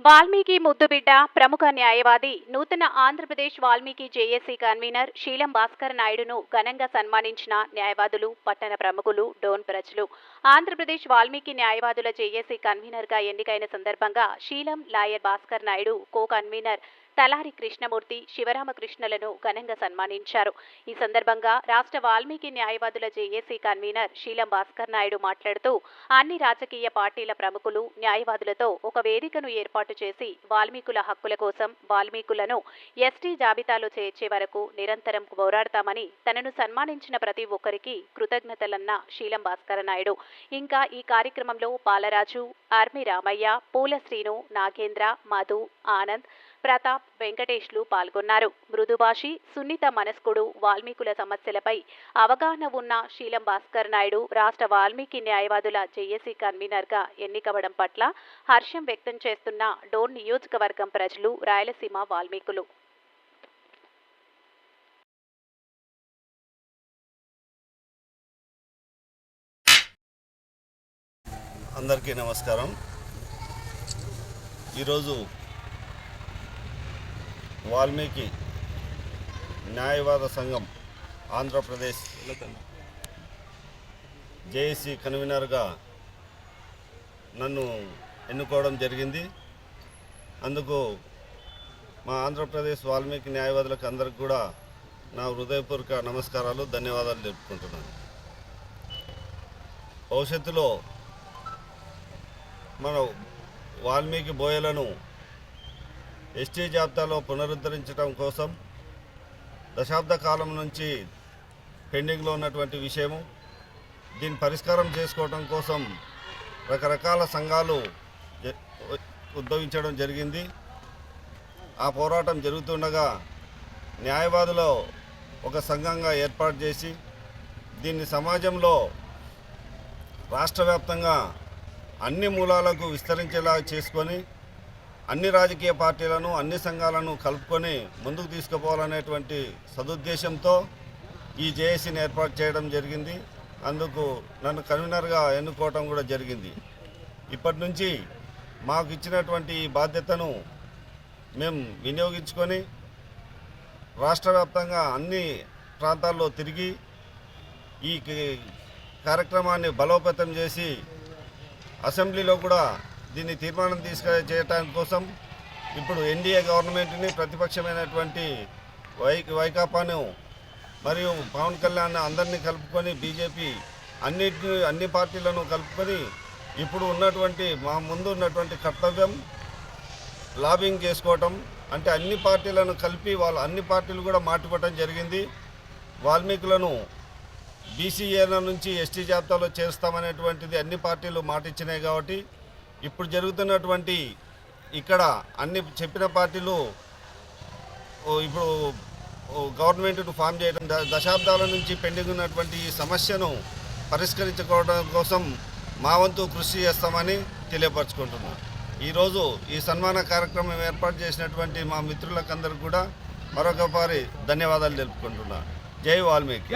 వాల్మీకి ముద్దుబిడ్డ ప్రముఖ న్యాయవాది నూతన ఆంధ్రప్రదేశ్ వాల్మీకి జేఏసీ కన్వీనర్ శీలం భాస్కర్ నాయుడును ఘనంగా సన్మానించిన న్యాయవాదులు పట్టణ ప్రముఖులు డోన్ ప్రజలు. ఆంధ్రప్రదేశ్ వాల్మీకి న్యాయవాదుల జేఏసీ కన్వీనర్గా ఎన్నికైన సందర్భంగా Seelam lawyer Bhaskar Naidu co convener Talari Krishnamurthy శివరామకృష్ణలను ఘనంగా సన్మానించారు. ఈ సందర్భంగా రాష్ట్ర వాల్మీకి న్యాయవాదుల జేఏసీ కన్వీనర్ శీలం భాస్కర్ నాయుడు మాట్లాడుతూ అన్ని రాజకీయ పార్టీల ప్రముఖులు న్యాయవాదులతో ఒక వేదికను ఏర్పాటు చేసి వాల్మీకుల హక్కుల కోసం వాల్మీకులను ఎస్టీ జాబితాలో చేర్చే వరకు నిరంతరం పోరాడతామని తనను సన్మానించిన ప్రతి ఒక్కరికి కృతజ్ఞతలన్న శీలం భాస్కర నాయుడు. ఇంకా ఈ కార్యక్రమంలో పాలరాజు ఆర్మి రామయ్య పూల శ్రీను నాగేంద్ర మధు ఆనంద్ ప్రతాప్ వెంకటేష్లు పాల్గొన్నారు. మృదుభాషి సున్నిత మనస్కుడు వాల్మీకుల సమస్యలపై అవగాహన ఉన్న శీలం భాస్కర్ నాయుడు రాష్ట్ర వాల్మీకి న్యాయవాదుల జేఏసీ కన్వీనర్గా ఎన్నికవడం పట్ల హర్షం వ్యక్తం చేస్తున్న డోన్ నియోజకవర్గం ప్రజలు రాయలసీమ వాల్మీకులు. అందరికీ నమస్కారం. ఈరోజు వాల్మీకి న్యాయవాద సంఘం ఆంధ్రప్రదేశ్ జేఏసీ కన్వీనర్గా నన్ను ఎన్నుకోవడం జరిగింది. అందుకు మా ఆంధ్రప్రదేశ్ వాల్మీకి న్యాయవాదులకు అందరికి కూడా నా హృదయపూర్వక నమస్కారాలు ధన్యవాదాలు తెలుపుకుంటున్నాను. భవిష్యత్తులో మన వాల్మీకి బోయలను ఎస్టీ జాబితాలో పునరుద్ధరించడం కోసం దశాబ్ద కాలం నుంచి పెండింగ్లో ఉన్నటువంటి విషయము. దీన్ని పరిష్కారం చేసుకోవడం కోసం రకరకాల సంఘాలు ఉద్భవించడం జరిగింది. ఆ పోరాటం జరుగుతుండగా న్యాయవాదులో ఒక సంఘంగా ఏర్పాటు చేసి దీన్ని సమాజంలో రాష్ట్ర వ్యాప్తంగా అన్ని మూలాలకు విస్తరించేలా చేసుకొని అన్ని రాజకీయ పార్టీలను అన్ని సంఘాలను కలుపుకొని ముందుకు తీసుకుపోవాలనేటువంటి సదుద్దేశంతో ఈ జేఏసీని ఏర్పాటు చేయడం జరిగింది. అందుకు నన్ను కన్వీనర్గా ఎన్నుకోవటం కూడా జరిగింది. ఇప్పటి నుంచి మాకు ఇచ్చినటువంటి ఈ బాధ్యతను మేము వినియోగించుకొని రాష్ట్ర వ్యాప్తంగా అన్ని ప్రాంతాల్లో తిరిగి ఈ కార్యక్రమాన్ని బలోపేతం చేసి అసెంబ్లీలో కూడా దీన్ని తీర్మానం తీసుకు చేయటానికి కోసం ఇప్పుడు ఎన్డీఏ గవర్నమెంట్ని ప్రతిపక్షమైనటువంటి వై వైకాపాను మరియు పవన్ కళ్యాణ్ అందరినీ కలుపుకొని బీజేపీ అన్నిటి అన్ని పార్టీలను కలుపుకొని ఇప్పుడు ఉన్నటువంటి మా ముందు ఉన్నటువంటి కర్తవ్యం లాబింగ్ చేసుకోవటం. అంటే అన్ని పార్టీలను కలిపి వాళ్ళు అన్ని పార్టీలు కూడా మాటిపట్టడం జరిగింది. వాల్మీకులను బీసీఏల నుంచి ఎస్టీ జాబితాలో చేస్తామనేటువంటిది అన్ని పార్టీలు మాటిచ్చినాయి కాబట్టి ఇప్పుడు జరుగుతున్నటువంటి ఇక్కడ అన్ని చెప్పిన పార్టీలు ఇప్పుడు గవర్నమెంట్ను ఫామ్ చేయడం దశాబ్దాల నుంచి పెండింగ్ ఉన్నటువంటి ఈ సమస్యను పరిష్కరించుకోవడం కోసం మా వంతు కృషి చేస్తామని తెలియపరచుకుంటున్నాను ఈరోజు ఈ సన్మాన కార్యక్రమం ఏర్పాటు చేసినటువంటి మా మిత్రులకందరికీ కూడా మరొకసారి ధన్యవాదాలు తెలుపుకుంటున్నాను జై వాల్మీకి.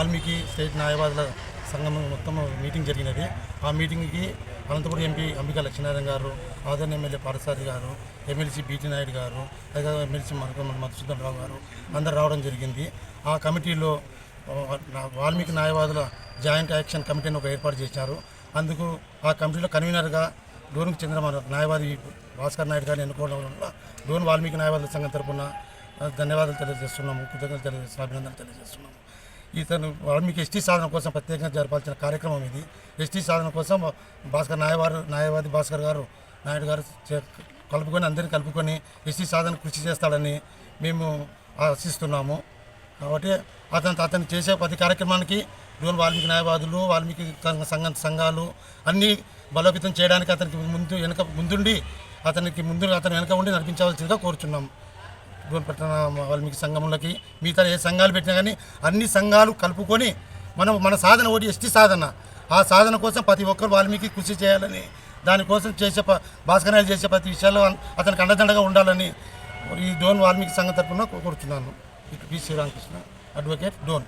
వాల్మీకి స్టేట్ న్యాయవాదుల సంఘం మొత్తం మీటింగ్ జరిగినది. ఆ మీటింగ్కి అనంతపురం ఎంపీ అంబికా లక్ష్మీనారాయణ గారు ఆదరణ ఎమ్మెల్యే పారసారి గారు ఎమ్మెల్సీ బీటీ నాయుడు గారు అలాగే ఎమ్మెల్సీ మరొక మధుసూదన్ రావు గారు అందరు రావడం జరిగింది. ఆ కమిటీలో వాల్మీకి న్యాయవాదుల జాయింట్ యాక్షన్ కమిటీని ఒక ఏర్పాటు చేశారు. అందుకు ఆ కమిటీలో కన్వీనర్గా డోన్కి చెందిన మన న్యాయవాది భాస్కర్ నాయుడు గారిని ఎన్నుకోవడం వల్ల డోన్ వాల్మీకి న్యాయవాదుల సంఘం తరపున ధన్యవాదాలు తెలియజేస్తున్నాము కృతజ్ఞతలు తెలియజేస్తున్నాము అభినందనలు తెలియజేస్తున్నాము. ఇతను వాల్మీకి ఎస్టీ సాధన కోసం ప్రత్యేకంగా జరపాల్సిన కార్యక్రమం ఇది. ఎస్టీ సాధన కోసం భాస్కర్ నాయవారు న్యాయవాది భాస్కర్ గారు నాయుడు గారు చే- కలుపుకొని అందరిని కలుపుకొని ఎస్టీ సాధన కృషి చేస్తాడని మేము ఆశిస్తున్నాము. కాబట్టి అతను అతను చేసే ప్రతి కార్యక్రమానికి డోన్ వాల్మీకి న్యాయవాదులు వాల్మీకి సంఘ సంఘాలు అన్నీ బలోపేతం చేయడానికి అతనికి ముందు వెనక ముందుండి అతనికి ముందు అతను వెనక ఉండి నడిపించవలసిందిగా కోరుచున్నాం. పట్టణ వాల్మీకి సంఘంలోకి మిగతా ఏ సంఘాలు పెట్టినా కానీ అన్ని సంఘాలు కలుపుకొని మనం మన సాధన ఒకటి ఎస్టీ సాధన. ఆ సాధన కోసం ప్రతి ఒక్కరు వాల్మీకి కృషి చేయాలని దానికోసం చేసే ప- భాస్కరాలు చేసే ప్రతి విషయాల్లో అతనికి అండదండగా ఉండాలని ఈ డోన్ వాల్మీకి సంఘం తరఫున కోరుతున్నాను పి శ్రీరామకృష్ణ అడ్వకేట్ డోన్.